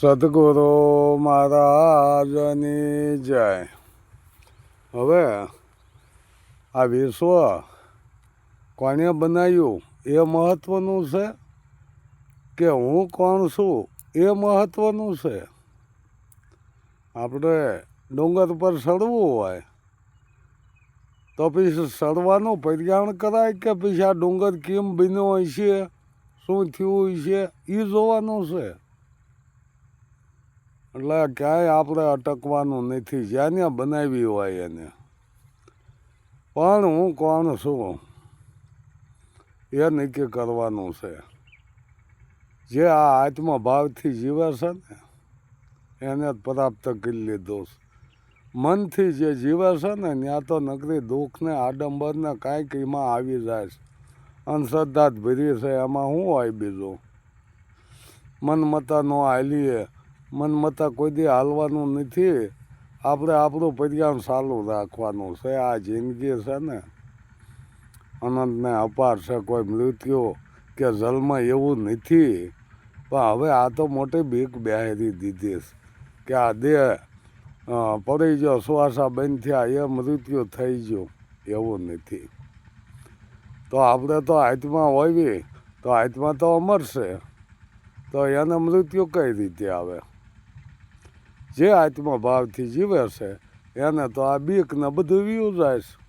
સદગુરુ મહારાજની જય. હવે આ વિશ્વ કોણે બનાવ્યું એ મહત્વનું છે કે હું કોણ છું એ મહત્વનું છે? આપણે ડુંગર પર ચડવું હોય તો પછી ચડવાનું પર્યાણ કરાય કે પછી આ ડુંગર કેમ બન્યો છે શું થયું હોય છે એ જોવાનું છે. એટલે ક્યાંય આપણે અટકવાનું નથી. જ્યાં ત્યાં બનાવી હોય એને. પણ હું કોણ છું? એ નક્કી કરવાનું છે. જે આ આત્મભાવથી જીવે છે ને, એને જ પ્રાપ્ત કરી લીધો છે. મનથી જે જીવે છે ને, ત્યાં તો નકરી દુઃખને, આડંબરને કાંઈક એમાં આવી જાય છે. અંધશ્રદ્ધા જ ભરી છે. એમાં શું હોય બીજું? મનમતા નો હાલીએ મનમતા કોઈ દી હાલવાનું નથી. આપણે આપણું પરિણામ ચાલુ રાખવાનું છે. આ જિંદગી છે ને, અનંતને અપાર છે. કોઈ મૃત્યુ કે જન્મ એવું નથી. પણ હવે આ તો મોટી બીક બેહરી દીધી છે કે આ દેહ પડી ગયો સુવાસા બંધ થયા, એ મૃત્યુ થઈ ગયું એવું નથી. તો આપણે તો આત્મા હોવી, તો આત્મા તો અમર છે. તો એને મૃત્યુ કઈ રીતે આવે? જે આત્મા ભાવથી જીવે છે, એને તો આ બીક ને બધું વ્યૂ જાય છે.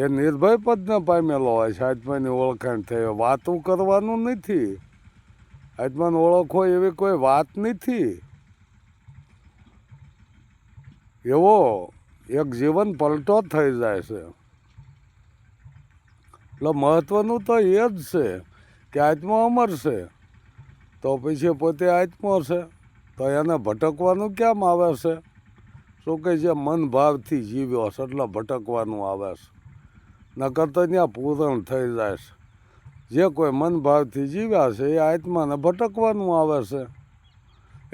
એ નિર્ભય પદને પામેલો હોય છે. આત્માની ઓળખાણ થઈ વાતું કરવાનું નથી. આત્માને ઓળખો એવી કોઈ વાત નથી. એવો એક જીવન પલટો થઈ જાય છે. એટલે મહત્વનું તો એ જ છે કે આત્મા અમર છે. તો પછી પોતે આત્મા છે. તો એને ભટકવાનું કેમ આવે છે? શું કે જે મન ભાવથી જીવ્યો છે, એટલે ભટકવાનું આવે છે. નકર તો ત્યાં પૂરણ થઈ જાય છે. જે કોઈ મન ભાવથી જીવ્યા છે, એ આત્માને ભટકવાનું આવે છે.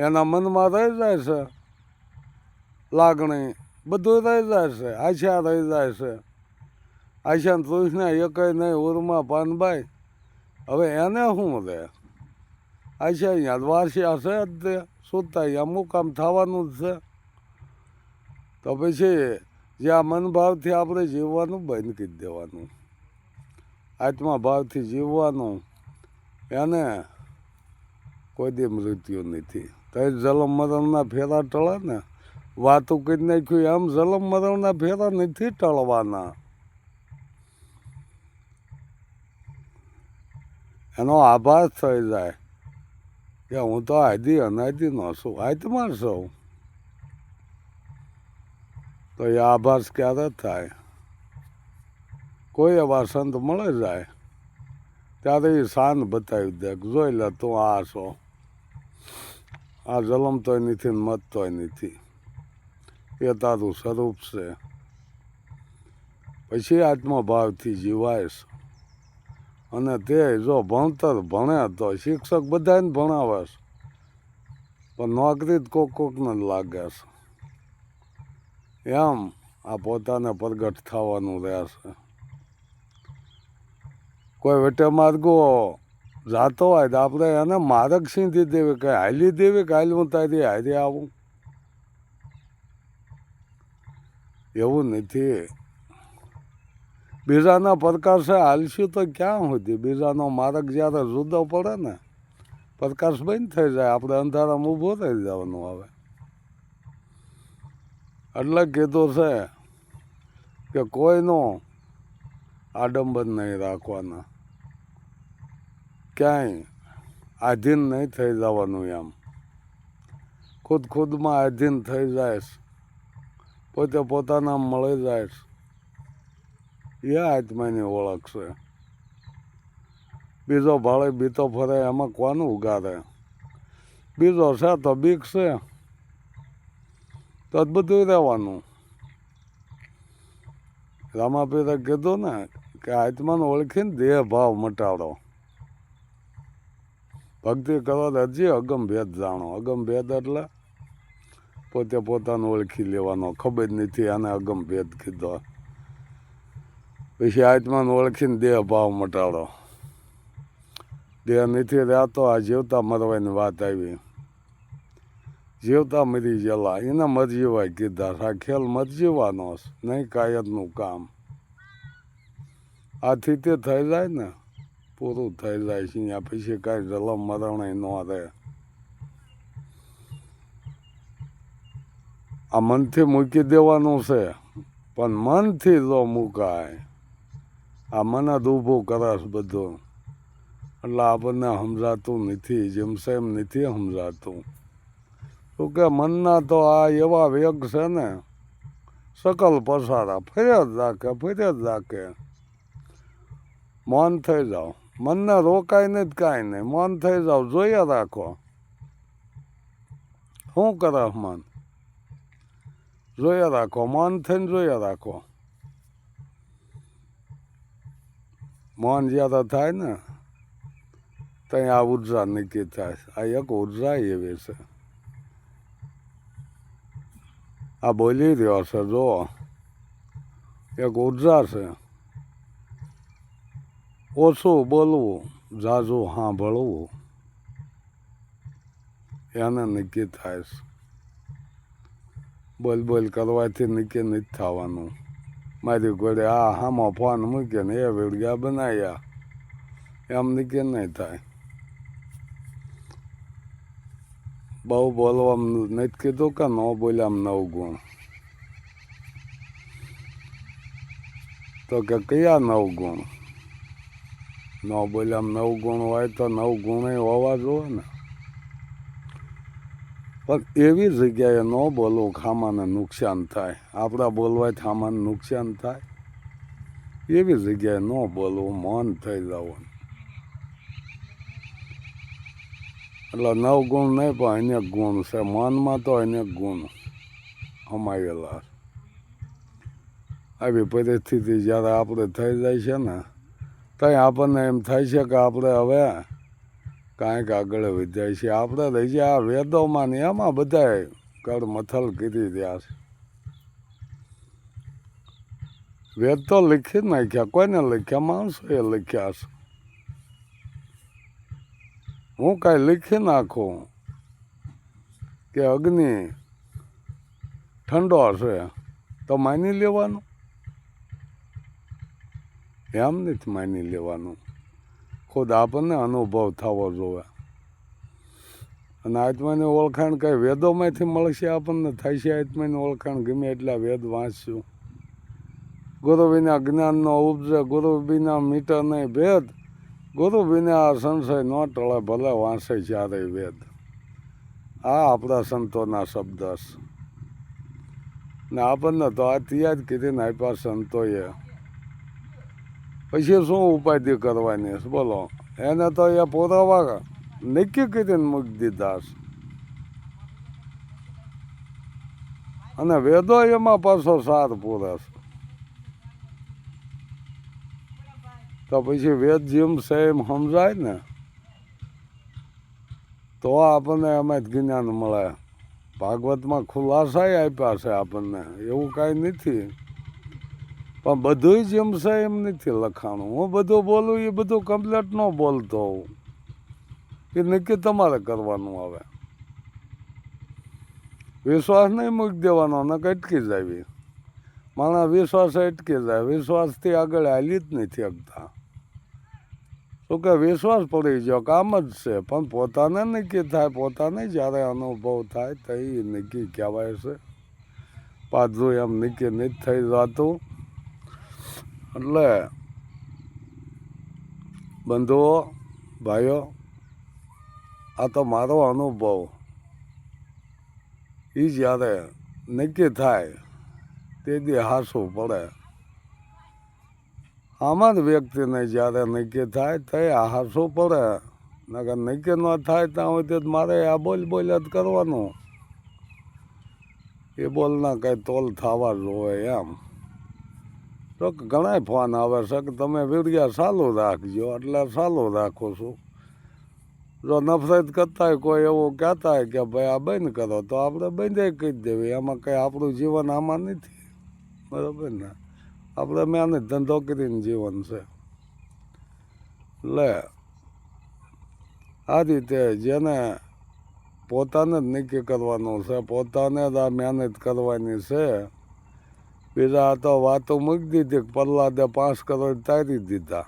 એના મનમાં રહી જાય છે. લાગણી બધું રહી જાય છે આશા રહી જાય છે. આશા તૃષ્ણ એકય નહીં, ઉર્મા પાનબાઈ હવે એને શું રહે આશા અહીંયા દ્વારસ્યા છે જ તે. સુતા અમુક આમ થવાનું જ છે. તો પછી જે આ મનભાવથી આપણે જીવવાનું બંધ કરી દેવાનું. આત્મા ભાવથી જીવવાનું. એને કોઈ દી મૃત્યુ નથી. તો એ જલમ મરણના ફેરા ટળે ને વાતું કરી નાખ્યું, એમ જલમ મરણના ફેરા નથી ટળવાના. એનો આભાસ થઈ જાય. કે હું તો આદિ અનાદિનો છું આત્મા છું તો એ આભાસ ક્યારે થાય. કોઈ એવા સંત મળે જાય. ત્યારે એ શાંત બતાવી દે જોઈ લે તું આ છો. આ જલમતોય નથી મતતોય નથી. એ તારું સ્વરૂપ છે. પછી આત્મભાવથી જીવાય અને તે જો ભણતર ભણે તો શિક્ષક બધાને ભણાવે છે. પણ નોકરી જ કોક કોકને જ લાગે છે. એમ આ પોતાને પ્રગટ થવાનું રહેશે કોઈ વેટે માર્ગો જાતો હોય તો આપણે એને માર્ગ સીંધી દેવી કે હાલી દેવી કે હાલ તારી હારી આવું. એવું નથી. બીજાના પ્રકાશે હાલશું તો ક્યાં સુધી? બીજાનો માર્ગ જ્યારે જુદો પડે ને, પ્રકાશ બંધ થઈ જાય, આપણે અંધારામાં ઊભો થઈ જવાનું આવે એટલે કીધું છે કે કોઈનો આડંબર નહીં રાખવાના. ક્યાંય આધીન નહીં થઈ જવાનું એમ. ખુદ ખુદમાં આધીન થઈ જાય પોતે પોતાના મળી જાય. એ આત્માની ઓળખ છે. બીજો ભાળે બીતો ફરે, એમાં કોનું ઉગારે બીજો છે તો બીક છે. તો બધું રહેવાનું. રામાપીરે કીધું ને કે આત્માને ઓળખીને દેહ ભાવ મટાડો. ભક્તિ કરો હજી અગમ ભેદ જાણો. અગમ ભેદ એટલે પોતે પોતાને ઓળખી લેવાનો. ખબર નથી આને અગમ ભેદ કીધો. પછી આત્માને ઓળખીને દેહ ભાવ મટાડો. દેહ નથી રહેતો, આ જીવતા મરવાની વાત આવી. જીવતા મરી ગયેલા, એને મરજીવાય કીધા. આ ખેલ મરજીવાનો નહીં કાયદનું કામ. આથી તે થઈ જાય ને, પૂરું થઈ જાય છે ત્યાં પછી કાંઈ જલમ મરણ ન રહે. આ મનથી મૂકી દેવાનું છે, પણ મનથી જો મુકાય. આ મનદ ઊભું કરસ બધું. એટલે આપણને સમજાતું નથી, જેમ એમ નથી સમજાતું. તો કે મનના તો આ એવા વેગ છે ને, સકલ પસારા ફર્યા જ રાખે ફર્યા જ રાખે. મૌન થઈ જાઓ. મનને રોકાય નહીં કાંઈ નહીં. મૌન થઈ જાઓ જોઈએ રાખો. શું કરે મન? જોઈએ રાખો. મૌન થઈને જોઈએ રાખો. મૌન જ્યાં થાય ને ત્યાં આ ઊર્જા નક્કી થાય. આ એક ઊર્જા એવી છે. આ બોલી રહ્યો છે જો એક ઊર્જા છે. ઓછું બોલવું ઝાઝું સાંભળવું, એને નક્કી થાય છે. બોલ બોલ કરવાથી નક્કી નથી થવાનું. મારી ઘોડે આ હામાં ફોન મૂકે ને, એ વેડગ્યા બનાવ્યા. એમ કે નહીં થાય. બહુ બોલવાનું નથી કીધું કે ન બોલ્યામ નવ ગુણ. તો કે કયા નવ ગુણ? ન બોલ્યામ નવ ગુણ હોય તો નવ ગુણ હોવા જોઈએ ને. પણ એવી જગ્યાએ ન બોલવું ખામાને નુકસાન થાય. આપણા બોલવાથી ખામાને નુકસાન થાય. એવી જગ્યાએ ન બોલવું મન થઈ જવું એટલે નવ ગુણ નહીં, પણ અનેક ગુણ છે. મનમાં તો અનેક ગુણ સમાયેલા આવી પરિસ્થિતિ જ્યારે આપણે થઈ જાય છે ને, ત્યાં આપણને એમ થાય છે કે આપણે હવે કાંઈક આગળ વધ્યા છે. આપણે રહી જાય આ વેદોમાં ને એમાં બધાય કર મથલ કરી ત્યાં છે. વેદ તો લખી જ નાખ્યા. કોઈને લખ્યા? માણસોએ લખ્યા છે. હું કાંઈ લખી નાખું કે અગ્નિ ઠંડો હશે, તો માની લેવાનું? એમ નથી માની લેવાનું. ખુદ આપણને અનુભવ થવો જોવે. અને આત્માની ઓળખાણ કઈ વેદોમાંથી મળશે આપણને? છે આત્માની ઓળખાણ? ગમે એટલા વેદ વાંચશું. ગુરુ વિના જ્ઞાનનો ઉપજે ગુરુ વિના મીટર નહીં ભેદ ગુરુ વિના સંશય ન ટળે ભલે વાંચે જ્યારે વેદ. આ આપણા સંતોના શબ્દ છે. ને આપણને તો આ તિયાદ કીધીને આપ્યા સંતોએ પછી શું ઉપાધિ કરવાની? બોલો? એને તો એ પોતાવા નક્કી કરીને મૂકી દીધા છે. અને વેદો એમાં પાછો સાર પૂરે તો પછી વેદ જેમ એમ સમજાય ને, તો આપણને એમાં જ જ્ઞાન મળે. ભાગવતમાં ખુલાસા આપ્યા છે આપણને. એવું કાંઈ નથી. પણ બધું એમ છે, એમ નથી લખાણું. હું બધું બોલું, એ બધું કમ્પ્લેટ ન બોલતો હોઉં. એ નક્કી તમારે કરવાનું આવે. વિશ્વાસ નહીં મૂકી દેવાનો ને અટકી જાય માણસ વિશ્વાસ અટકી જાય. વિશ્વાસથી આગળ હાલી જ નથી શકતા. શું કે વિશ્વાસ પડી ગયો? કામ જ છે. પણ પોતાને નક્કી થાય, પોતાને જ્યારે અનુભવ થાય તો એ નક્કી કહેવાય છે. પાછું એમ નક્કી નથી થઈ જતું એટલે બંધુઓ, ભાઈઓ, આ તો મારો અનુભવ. એ જ્યારે નક્કી થાય, તે દી હાસવું પડે. આમાં જ વ્યક્તિને જ્યારે નક્કી થાય, તે હાસવું પડે. નકર નક્કી ન થાય, ત્યાં હોય તે મારે આ બોલ બોલ જ કરવાનું. એ બોલના કંઈ તોલ થવા જોવે એમ. તો ઘણા ફોન આવે છે કે તમે વીડિયા ચાલુ રાખજો, એટલે ચાલુ રાખું છું. જો નફરત કરતા કોઈ એવું કહેતા હોય કે ભાઈ આ બંધ કરો, તો આપણે બંધ કહી દેવી. એમાં કંઈ આપણું જીવન આમાં નથી. બરાબર ને? આપણે મહેનત ધંધો કરીને જીવન છે. લે, આ રીતે જેને પોતાને જ નક્કી કરવાનું છે, પોતાને જ આ મહેનત કરવાની છે બીજા તો વાતો મૂકી દીધી પ્રહલાદે પાંચ કરોડ તારી દીધા.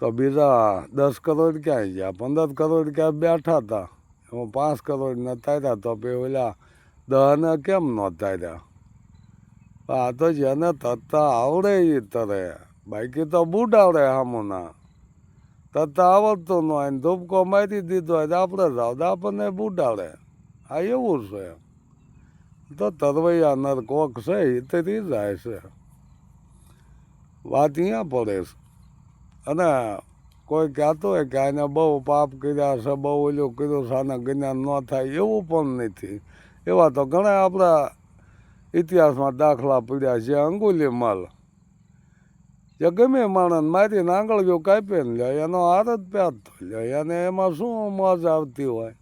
તો બીજા દસ કરોડ ક્યાંય ગયા? પંદર કરોડ ક્યાં બેઠા હતા? એમાં પાંચ કરોડ ન તાર્યા તો પછી ઓલા દહને કેમ ન તાર્યા? આ તો જેને તત્તા આવડે એ તરે. બાકી તો બૂટ આવડે હામુના. તત્તા આવડતું ન હોય ધૂપકો મારી દીધો હોય આપણે જાવ આપણને બૂટ આવડે. આ એવું છે તો તરવૈયા નર કોક છે તેથી જાય છે. વાત અહીંયા પડે છે. અને કોઈ કહેતો હોય કે આને બહુ પાપ કર્યા છે, બહુ ઓલું કર્યું છે, આને જ્ઞાન ન થાય, એવું પણ નથી. એવા તો ઘણા આપણા ઇતિહાસમાં દાખલા પડ્યા છે, અંગુલી માલ. જે ગમે માણસ મારીને આંગળીઓ કાપીને લે, એનો હાર જ થઈ લે, અને એમાં શું મોજ આવતી હોય?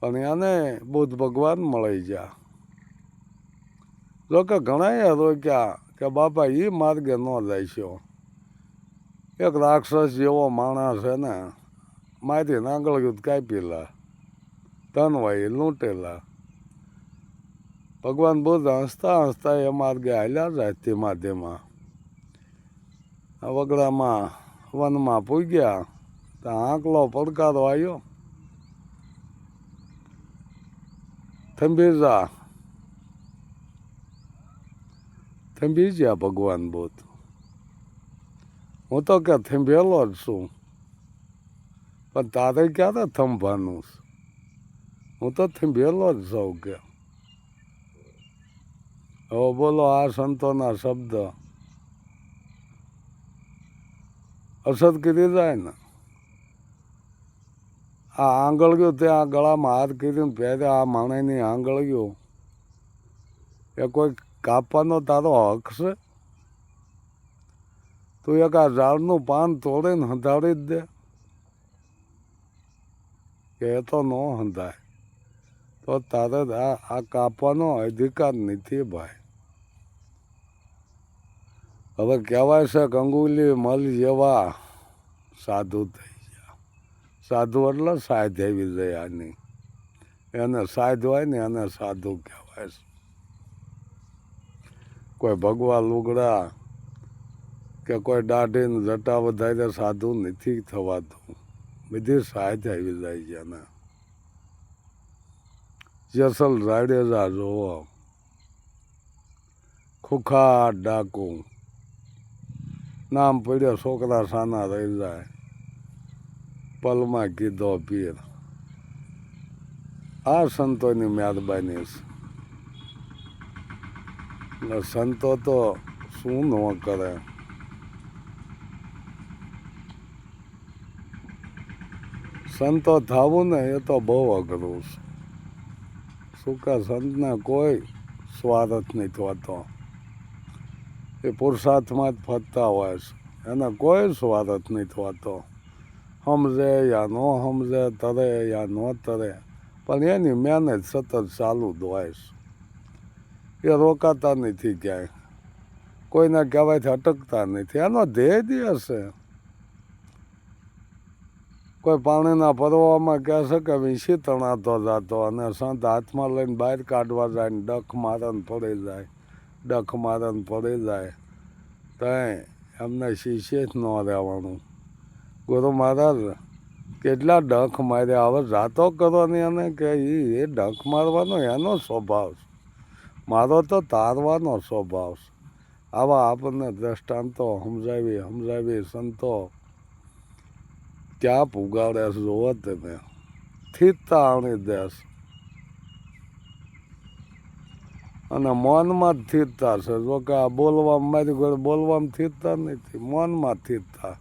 પણ એને બુદ્ધ ભગવાન મળી ગયા. જોકે ઘણા રોક્યા કે બાપા એ માર્ગે ન જઈશો એક રાક્ષસ જેવો માણસ છે ને માથી નાગળ યુદ્ધ કાપેલા તન હોય લૂંટેલા. ભગવાન બુદ્ધ હસતા હસતા એ માર્ગે હાલ્યા જાય ધીમા આ વગડામાં વનમાં પૂગ્યા તો આંકલો પડકારો આવ્યો. થંભી જા થંભી જ્યા ભગવાન બુદ્ધ હું તો કે થંભેલો જ છું પણ તારે ક્યારે થંભવાનું છે? હું તો થંભેલો જ છું કે હવે બોલો આ સંતોના શબ્દ અસર કરી જાય ને આ આંગળીઓ ત્યાં ગળામાં હાથ કરીને પહેરે આ માણસની આંગળીઓ એ કોઈ કાપવાનો તારો હક છે? તું એક આ ઝાડનું પાન તોડીને હંધાડી જ દે. કે એ તો ન હંધાય. તો તારે આ આ કાપવાનો અધિકાર નથી ભાઈ. હવે કહેવાય છે ગંગુલી મલ જેવા સાધુ થઈ. સાધુ એટલે સાધ એવી દયાની એને સાધ હોય ને એને સાધુ કહેવાય કોઈ ભગવા લુગડા કે કોઈ દાઢીને જટા વધારે સાધુ નથી થવાતું. બધી સાધ આવી જાય છે એને. જસલ જાડેજા જોવો. ખુખાર ડાકુ. નામ પડ્યો, છોકરા સાના રહી જાય. પલમાં કીધો પીર. આ સંતોની મહેરબાની છે સંતો તો શું ન કરે? સંતો થવું ને એ તો બહુ અઘરું છે સુકા સંતને કોઈ સ્વાર્થ નહીં થતો? એ પુરુષાર્થમાં જ ફરતા હોય છે એને કોઈ સ્વાર્થ નહીં થતો. સમજે યા ન સમજે તરે યા ન તરે પણ એની મહેનત સતત ચાલુ જ છે એ રોકાતા નથી ક્યાંય કોઈના કહેવાયથી અટકતા નથી એનો ધ્યેય દિવસે કોઈ પાણીના પર્વમાં કહેશે કે વીસી તણાતો જતો અને સંત હાથમાં લઈને બહાર કાઢવા જાય ને ડખ મારન પડી જાય ડખ મારન પડી જાય તો એમને શીશે જ ન રહેવાનું ગુરુ મહારાજ, કેટલા ડંખ માર્યા. હવે જાતો કરવાની અને કે એ ડંખ મારવાનો એનો સ્વભાવ છે. મારો તો તારવાનો સ્વભાવ છે. આવા આપણને દ્રષ્ટાંતો સમજાવી સમજાવી સંતો ક્યાં પુગાડે છે, જોવો તમે. સ્થિરતા આણી દેશ અને મૌનમાં જ સ્થિરતા છે. જો કે આ બોલવામાં મારી ઘરે બોલવામાં સ્થિરતા નથી, મૌનમાં સ્થિરતા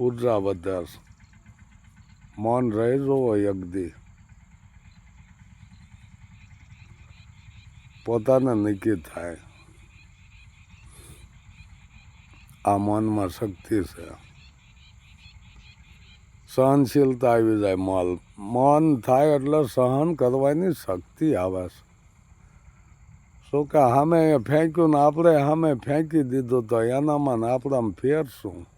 ઊર્જા વધે મન રહી જોવો યગદી પોતાને નક્કી થાય. આ મનમાં શક્તિ છે. સહનશીલતા આવી જાય મોલ. મન થાય એટલે સહન કરવાની શક્તિ આવે છે. શું કે સામે ફેંક્યું ને આપણે સામે ફેંકી દીધું તો એનામાં ને આપણામાં ફેર શું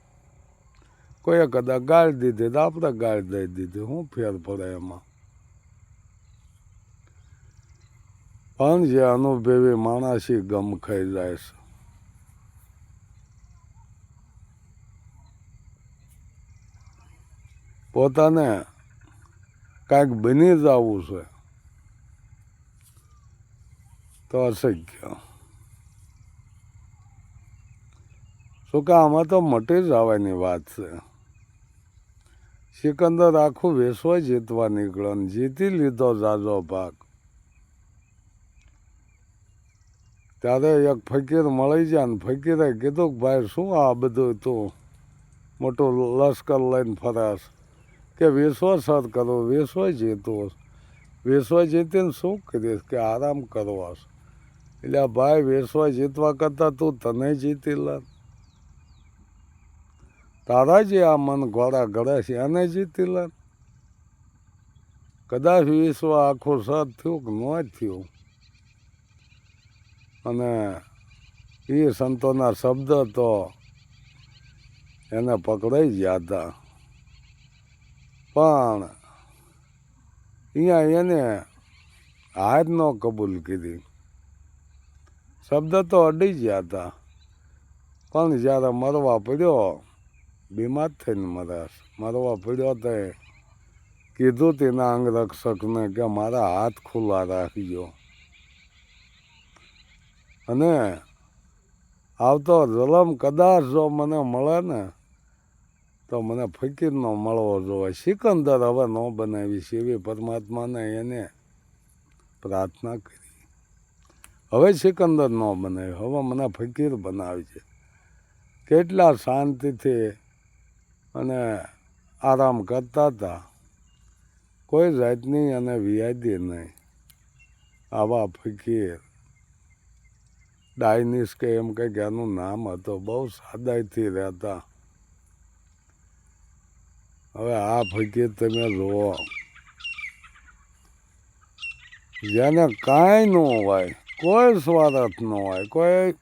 કોઈએ કદાચ ગાળ દીધી તો આપણે ગાળ દઈ દીધી. શું ફેર પડે એમાં. પણ જે અનુભવી માણસી ગમ ખાઈ જાય છે. પોતાને કાંઈક બની જવું છે તો અશક્ય. શું કે આમાં તો મટી જવાની વાત છે. સિકંદર આખું વિશ્વ જીતવા નીકળ્યો ને જીતી લીધો જાજો ભાગ. ત્યારે એક ફકીર મળી જાય ને ફકીરે કીધું કે, ભાઈ, શું આ બધું તું મોટું લશ્કર લઈને ફરાશ? કે વિશ્વ સર કરો વિશ્વ જીતો વિશ્વ જીતીને શું કરીશ? કે આરામ કરવાશ એટલે, ભાઈ વિશ્વ જીતવા કરતાં તું તને જીતી લે તારા જે આ મન ઘોડા ઘડે છે. એને જીતી લે. કદાચ વિશ્વ આખું સત થયું કે ન થયું. અને એ સંતોના શબ્દ તો એને પકડાઈ ગયા હતા. પણ અહીંયા એને હાર ન કબૂલ કીધી શબ્દ તો અડી ગયા હતા. પણ જ્યારે મરવા પડ્યો બીમાર થઈને મરાશ મરવા પડ્યો તે કીધું તેના અંગરક્ષકને કે મારા હાથ ખુલ્લા રાખજો. અને આવતો જલમ કદાચ જો મને મળે ને, તો મને ફકીરનો મળવો જોઈએ. સિકંદર હવે ન બનાવી છે એવી પરમાત્માને એને પ્રાર્થના કરી. હવે સિકંદર ન બનાવ્યો. હવે મને ફકીર બનાવજે કેટલા શાંતિથી અને આરામ કરતા હતા. કોઈ જાતની અને વિયાદી નહીં. આવા ફકીર. ડાયનિસ કે એમ કંઈક એનું નામ હતું. બહુ સાદાઈથી રહેતા. હવે આ ફકીર તમે જુઓ. જેને કાંઈ ન હોય, કોઈ સ્વાર્થ ન હોય, કોઈ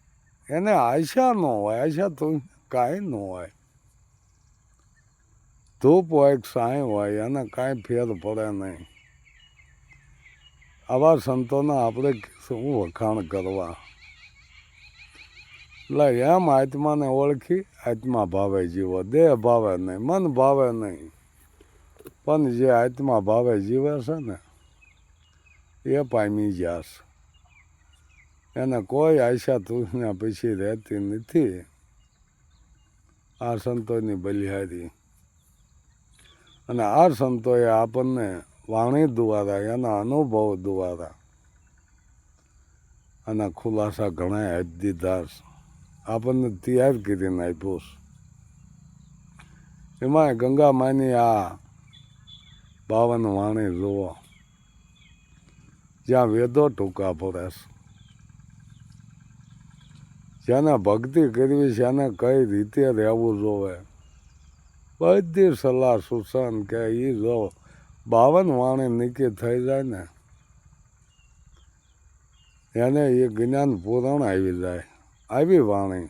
એને આશા ન હોય, આશા તો કાંઈ ન હોય. ધૂપ હોય કે સાંય હોય, એને કાંઈ ફેર પડે નહીં. આવા સંતોના આપણે શું વખાણ કરવા? એટલે એમ આત્માને ઓળખી આત્મા ભાવે જીવો, દેહ ભાવે નહીં, મન ભાવે નહીં. પણ જે આત્મા ભાવે જીવે છે ને, એ પામી જાશ એને કોઈ આશા તુષના પછી રહેતી નથી. આ સંતોની બલિહારી. અને આ સંતોએ આપણને વાણી દ્વારા એના અનુભવ દ્વારા આના ખુલાસા ઘણા દીધા આપણને તૈયાર કરીને આપ્યું એમાં ગંગા માની આ બાવન વાણી જુઓ. જ્યાં વેદો ટૂંકા પડે છે. જેને ભક્તિ કરવી છે એને કઈ રીતે રહેવું જોવે? બધી સલાહ સૂચન કે એ જો બાવન વાણી નીકી થઈ જાય ને, એને એ જ્ઞાન પૂરણ આવી જાય, આવી વાણી.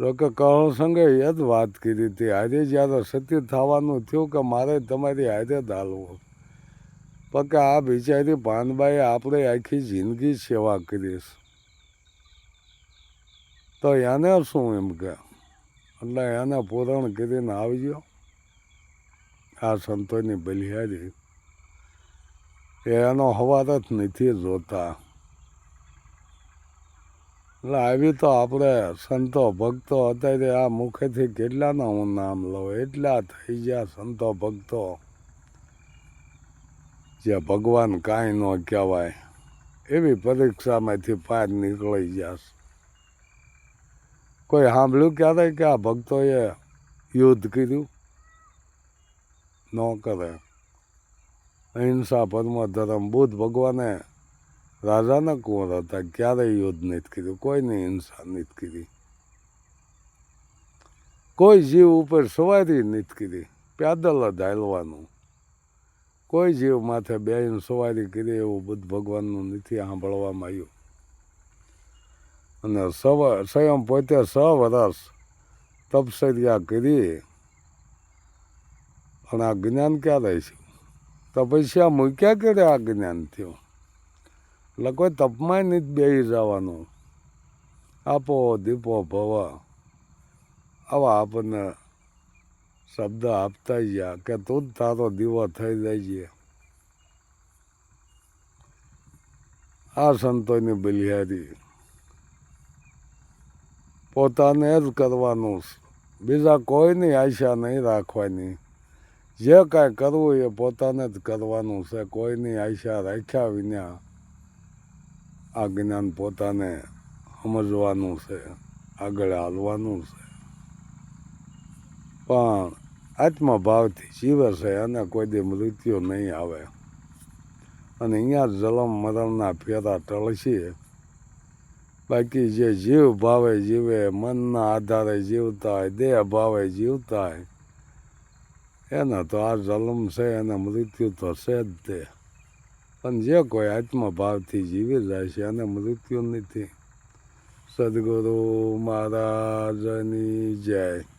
લોકો કહો સંગે એ જ વાત કરી હતી આજે જ્યારે સત્ય થવાનું થયું કે મારે તમારી આજે દાલવું પકે આ બિચારી પાનબાઈએ આપણે આખી જિંદગી સેવા કરીશ. તો એને શું એમ કે? એટલે એને પૂરણ કરીને આવજો આ સંતોની બલિહારી એનો હવાર જ નથી જોતા. એટલે આવી તો આપણે સંતો ભક્તો અત્યારે આ મુખેથી કેટલાના હું નામ લઉં? એટલા થઈ ગયા સંતો ભક્તો. જે ભગવાન કાંઈ ન કહેવાય. એવી પરીક્ષામાંથી પાર નીકળી જશે કોઈ સાંભળ્યું ક્યારે કે આ ભક્તોએ યુદ્ધ કર્યું ન કરે. અહિંસા પરમ ધર્મ બુદ્ધ ભગવાને રાજાના કુંવર હતા. ક્યારેય યુદ્ધ નથી કર્યું. કોઈની હિંસા નથી કરી. કોઈ જીવ ઉપર સવારી નથી કરી. પેદલ જ હાલવાનું. કોઈ જીવ માથે બેન સવારી કરી એવું બુદ્ધ ભગવાનનું નથી સાંભળવામાં આવ્યું. અને સવ, સ્વયં પોતે સ વર્ષ તપસર્યા કરી. પણ આ જ્ઞાન ક્યારે છે તપસ્યા મૂક્યા કરે આ જ્ઞાન થયું? એટલે કોઈ તપમાં નથી બેસી જવાનું. આપો દીપો ભવ. આવા આપણને શબ્દ આપતા ગયા કે તું જ તારો દીવો થઈ જાય આ સંતોની બલિહારી. પોતાને જ કરવાનું છે. બીજા કોઈની આશા નહીં રાખવાની. જે કાંઈ કરવું એ પોતાને જ કરવાનું છે. કોઈની આશા રાખ્યા વિના આ જ્ઞાન પોતાને સમજવાનું છે. આગળ હાલવાનું છે. પણ આત્મભાવથી જીવે છે અને કોઈ દી મૃત્યુ નહીં આવે. અને અહીંયા જલમ મરણના ફેરા ટળશે. બાકી જે જીવ ભાવે જીવે, મનના આધારે જીવતા હોય દેહ ભાવે જીવતા હોય એને તો આ જલમ છે, એને મૃત્યુ તો છે જ તે. પણ જે કોઈ આત્મભાવથી જીવી જાય છે, એને મૃત્યુ નથી. સદગુરુ મહારાજની જય.